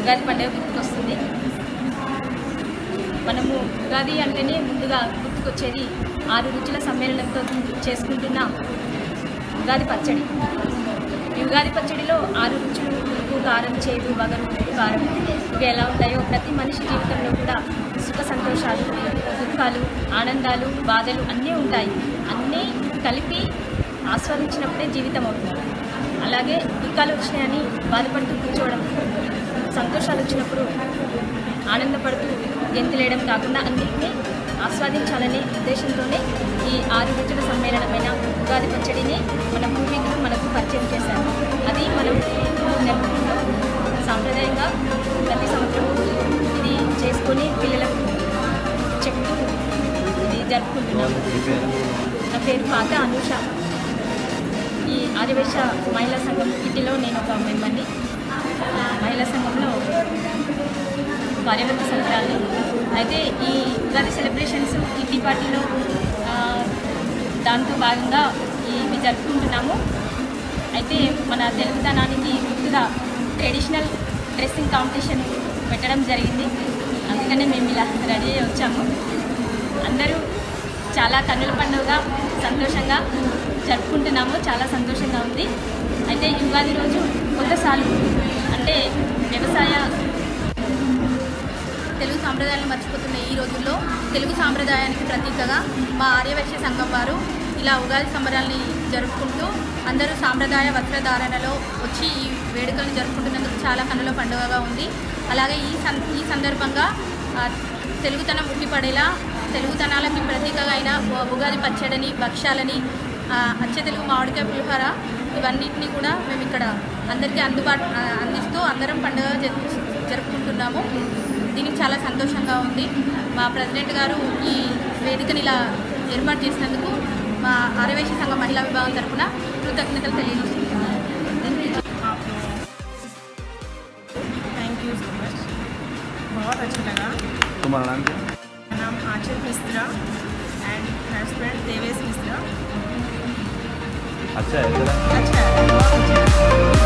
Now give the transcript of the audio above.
ఉగాది పండుగ గుర్తుకొస్తుంది. మనము ఉగాది అంటేనే ముందుగా గుర్తుకొచ్చేది ఆరు రుచుల సమ్మేళనంతో చేసుకుంటున్న ఉగాది పచ్చడి. ఈ ఉగాది పచ్చడిలో ఆరు రుచులు ఉప్పు కారం చేదు వగరు ఉప్పు కారం ఇవి ఎలా ఉంటాయో ప్రతి మనిషి జీవితంలో కూడా సుఖ సంతోషాలు దుఃఖాలు ఆనందాలు బాధలు అన్నీ ఉంటాయి. అన్నీ కలిపి ఆస్వాదించినప్పుడే జీవితం అవుతుంది. అలాగే దుఃఖాలు వచ్చినాయని బాధపడుతూ కూర్చోవడం సంతోషాలు వచ్చినప్పుడు ఆనందపడుతూ గెంతులేయడం కాకుండా అన్నింటినీ ఆస్వాదించాలనే ఉద్దేశంతోనే ఈ ఆరు రుచుల సమ్మేళనమైన ఉగాది పచ్చడిని మన పూర్వీకులు మనకు పరిచయం చేశారు. అది మనం జరుపుకుంటూ సాంప్రదాయంగా ప్రతి సంవత్సరం ఇది చేసుకొని పిల్లలకు చెప్తూ ఇది జరుపుకుంటున్నాం నా పేరు పాత అనూష. ఈ ఆర్యవేశ మహిళా సంఘం ఇంటిలో నేను ఒక మెంబర్ని. భార్యభర్త సంవత్సరాలు అయితే ఈ ఉగాది సెలబ్రేషన్స్ కిట్టి పార్టీలో దాంతో భాగంగా ఇవి జరుపుకుంటున్నాము. అయితే మన తెలుగుతనానికి ముందుగా ట్రెడిషనల్ డ్రెస్సింగ్ కాంపిటీషన్ పెట్టడం జరిగింది. అందుకనే మేము ఇలా రెడీ అయ్యి వచ్చాము. అందరూ చాలా కన్నుల పండుగ సంతోషంగా జరుపుకుంటున్నాము. చాలా సంతోషంగా ఉంది. అయితే యుగాది ఉగాది రోజు కొత్తసార్లు అంటే వ్యవసాయ తెలుగు సాంప్రదాయాలను మర్చిపోతున్న ఈ రోజుల్లో తెలుగు సాంప్రదాయానికి ప్రతీకగా మా ఆర్యవైశ్య సంఘం వారు ఇలా ఉగాది సంబరాల్ని జరుపుకుంటూ అందరూ సాంప్రదాయ వస్త్రధారణలో వచ్చి ఈ వేడుకలను జరుపుకుంటున్నందుకు చాలా కన్నుల పండుగగా ఉంది. అలాగే ఈ సం ఈ సందర్భంగా తెలుగుతనం ఉట్టిపడేలా తెలుగుతనాలకి ప్రతీకగా అయిన ఉగాది పచ్చడిని భక్ష్యాలని అచ్చ తెలుగు మామిడికాయ పులిహోర ఇవన్నిటిని కూడా మేము ఇక్కడ అందరికీ అందుబాటు అందిస్తూ అందరం పండుగ జరుపుకుంటున్నాము. దీనికి చాలా సంతోషంగా ఉంది మా ప్రెసిడెంట్ గారు ఈ వేదికని ఇలా ఏర్పాటు చేసినందుకు మా ఆరవేశ సంఘ మహిళా విభాగం తరఫున కృతజ్ఞతలు తెలియజేస్తున్నాను थैंक यू सो मच बहुत अच्छा लगा तुम्हारा नाम क्या मेरा नाम आंचल मिश्रा एंड हस्बैंड देवेश मिश्रा अच्छा है जरा अच्छा है बहुत अच्छा है